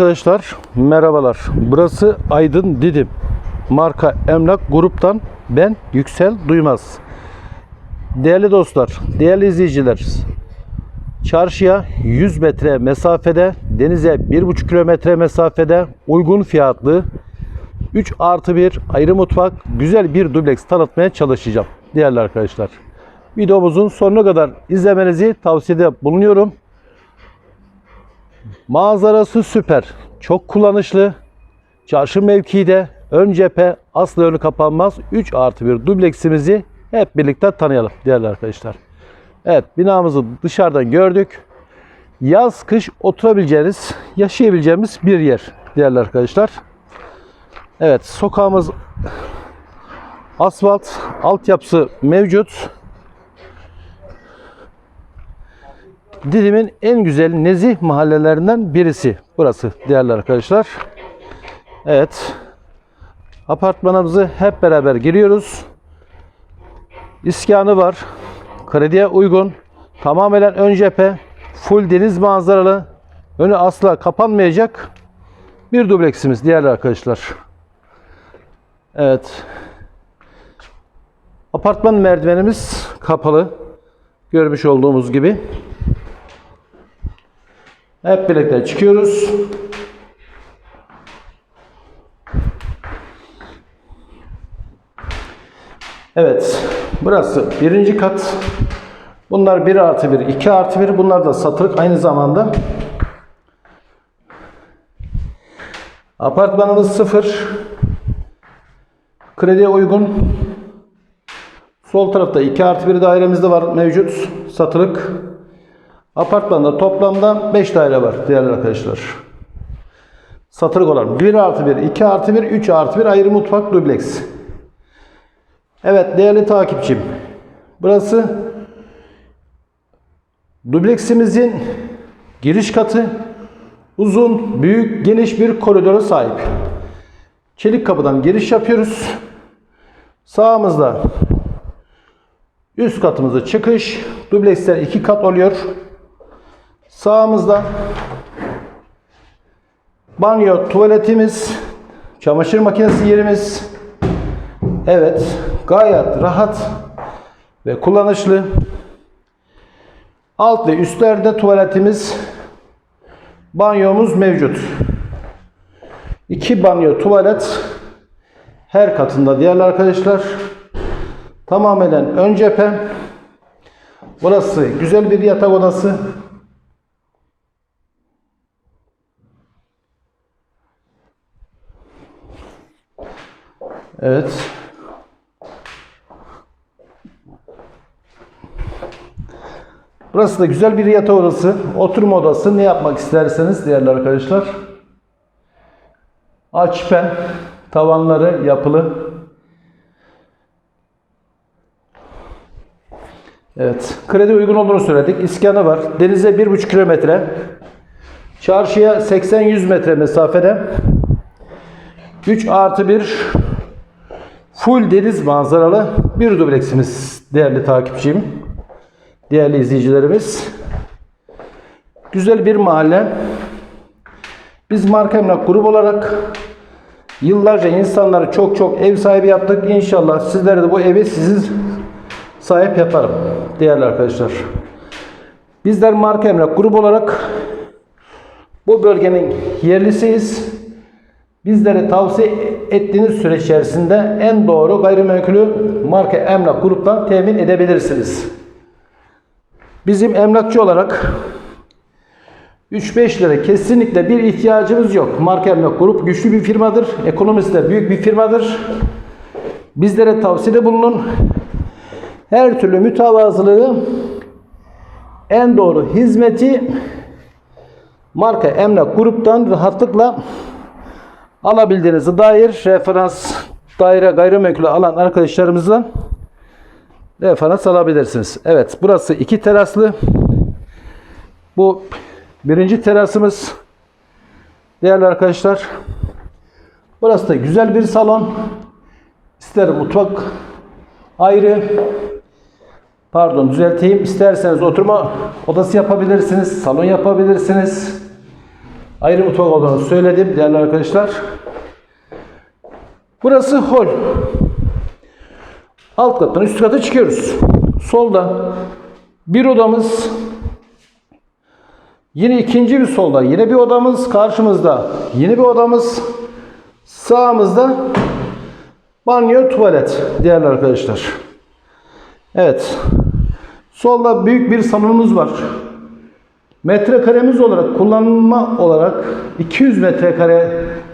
arkadaşlar merhabalar. Burası Aydın Didim. Marka Emlak Grup'tan ben Yüksel Duymaz. Değerli dostlar, değerli izleyiciler. Çarşıya 100 metre mesafede, denize 1,5 kilometre mesafede uygun fiyatlı 3 artı 1 ayrı mutfak, güzel bir dubleks tanıtmaya çalışacağım değerli arkadaşlar. Videomuzun sonuna kadar izlemenizi tavsiyede bulunuyorum. Manzarası süper. Çok kullanışlı. Çarşı mevkide ön cephe asla önü kapanmaz. 3 artı 1 dubleksimizi hep birlikte tanıyalım değerli arkadaşlar. Evet binamızı dışarıdan gördük. Yaz kış oturabileceğiniz, yaşayabileceğimiz bir yer değerli arkadaşlar. Evet sokağımız asfalt, altyapısı mevcut. Didim'in en güzel nezih mahallelerinden birisi burası değerli arkadaşlar. Evet. Apartmanımızı hep beraber giriyoruz. İskanı var. Krediye uygun. Tamamen ön cephe. Full deniz manzaralı. Önü asla kapanmayacak. Bir dubleksimiz değerli arkadaşlar. Evet. Apartman merdivenimiz kapalı. Görmüş olduğumuz gibi. Hep birlikte çıkıyoruz. Evet. Burası birinci kat. Bunlar 1 artı 1, 2 artı 1. Bunlar da satılık aynı zamanda. Apartmanımız sıfır. Krediye uygun. Sol tarafta 2 artı 1 dairemiz de var mevcut. Satılık. Apartmanda toplamda 5 daire var değerli arkadaşlar. Satılık olan 1 artı 1, 2 artı 1, 3 artı 1 ayrı mutfak dubleks. Evet değerli takipçim. Burası dubleksimizin giriş katı. Uzun, büyük, geniş bir koridora sahip. Çelik kapıdan giriş yapıyoruz. Sağımızda üst katımıza çıkış. Dubleksler iki kat oluyor. Sağımızda banyo, tuvaletimiz, çamaşır makinesi yerimiz. Evet, gayet rahat ve kullanışlı. Alt ve üstlerde tuvaletimiz, banyomuz mevcut. İki banyo, tuvalet her katında değerli arkadaşlar. Tamamen ön cephe. Burası güzel bir yatak odası. Evet. Burası da güzel bir yatak odası. Oturma odası. Ne yapmak isterseniz değerli arkadaşlar. Açpen. Tavanları yapılı. Evet. Kredi uygun olduğunu söyledik. İskanı var. Denize 1,5 kilometre. Çarşıya 80-100 metre mesafede. 3 artı 1 full deniz manzaralı bir dubleksimiz değerli takipçim. Değerli izleyicilerimiz. Güzel bir mahalle. Biz marka emlak grubu olarak yıllarca insanları çok çok ev sahibi yaptık. İnşallah sizlere de bu evi sizin sahip yaparım değerli arkadaşlar. Bizler marka emlak grubu olarak bu bölgenin yerlisiyiz. Bizlere tavsiye ettiğiniz süre içerisinde en doğru gayrimenkulü marka emlak gruptan temin edebilirsiniz. Bizim emlakçı olarak 3-5 lira kesinlikle bir ihtiyacımız yok. Marka emlak grup güçlü bir firmadır. Ekonomisi de büyük bir firmadır. Bizlere tavsiyede bulunun. Her türlü mütevazılığı en doğru hizmeti marka emlak gruptan rahatlıkla alabildiğinize dair referans daire gayrimenkulü alan arkadaşlarımızla referans alabilirsiniz. Evet burası iki teraslı. Bu birinci terasımız. Değerli arkadaşlar. Burası da güzel bir salon. İster mutfak ayrı. Pardon düzelteyim. İsterseniz oturma odası yapabilirsiniz. Salon yapabilirsiniz. Ayrı mutfak olduğunu söyledim değerli arkadaşlar. Burası hol. Alt kattan üst kata çıkıyoruz. Solda bir odamız. Yine ikinci bir solda yine bir odamız. Karşımızda yine bir odamız. Sağımızda banyo tuvalet değerli arkadaşlar. Evet. Solda büyük bir salonumuz var. Metrekaremiz olarak kullanma olarak 200 metrekare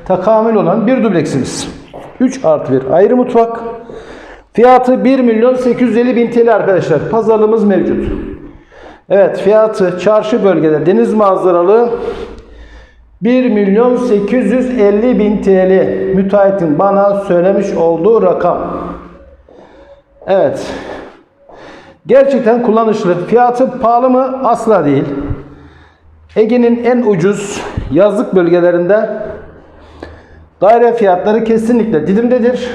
takamül olan bir dubleksimiz. 3 artı 1 ayrı mutfak. Fiyatı 1 milyon 850 bin TL arkadaşlar. Pazarlığımız mevcut. Evet fiyatı çarşı bölgede deniz manzaralı 1 milyon 850 bin TL müteahhitin bana söylemiş olduğu rakam. Evet. Gerçekten kullanışlı. Fiyatı pahalı mı? Asla değil. Ege'nin en ucuz yazlık bölgelerinde daire fiyatları kesinlikle Didim'dedir.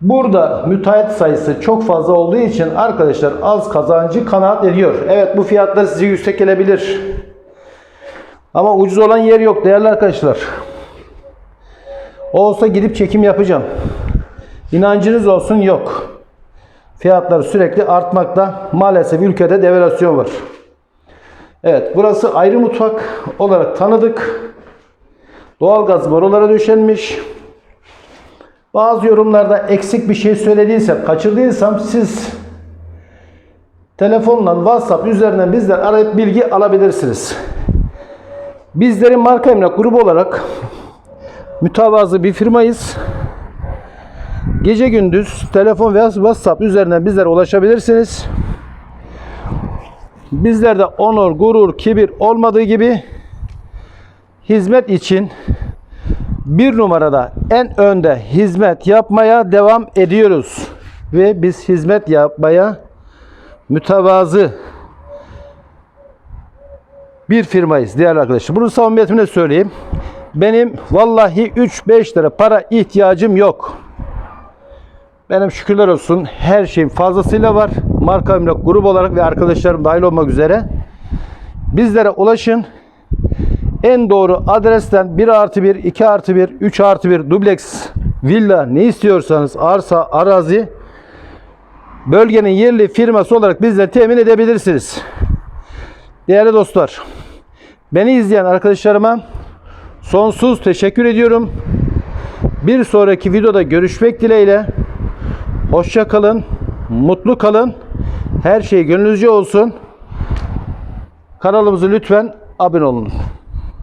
Burada müteahhit sayısı çok fazla olduğu için arkadaşlar az kazancı kanaat ediyor. Evet bu fiyatlar size yüksek gelebilir. Ama ucuz olan yer yok değerli arkadaşlar. Olsa gidip çekim yapacağım. İnancınız olsun yok. Fiyatlar sürekli artmakta. Maalesef ülkede devalüasyon var. Evet burası ayrı mutfak olarak tanıdık. Doğalgaz borulara döşenmiş. Bazı yorumlarda eksik bir şey söylediysem, kaçırdıysam siz telefonla WhatsApp üzerinden bizler arayıp bilgi alabilirsiniz. Bizlerin marka emlak grubu olarak mütevazı bir firmayız. Gece gündüz telefon veya WhatsApp üzerinden bizlere ulaşabilirsiniz. Bizlerde onur, gurur, kibir olmadığı gibi hizmet için bir numarada en önde hizmet yapmaya devam ediyoruz. Ve biz hizmet yapmaya mütevazı bir firmayız değerli arkadaşlar. Bunu samimiyetimle söyleyeyim. Benim vallahi 3-5 lira para ihtiyacım yok. Benim şükürler olsun her şeyim fazlasıyla var. Marka emlak grubu olarak ve arkadaşlarım dahil olmak üzere. Bizlere ulaşın. En doğru adresten 1 artı 1, 2 artı 1, 3 artı 1 dubleks, villa ne istiyorsanız arsa, arazi bölgenin yerli firması olarak bizleri temin edebilirsiniz. Değerli dostlar, beni izleyen arkadaşlarıma sonsuz teşekkür ediyorum. Bir sonraki videoda görüşmek dileğiyle. Hoşça kalın, mutlu kalın. Her şey gönlünüzce olsun. Kanalımızı lütfen abone olun.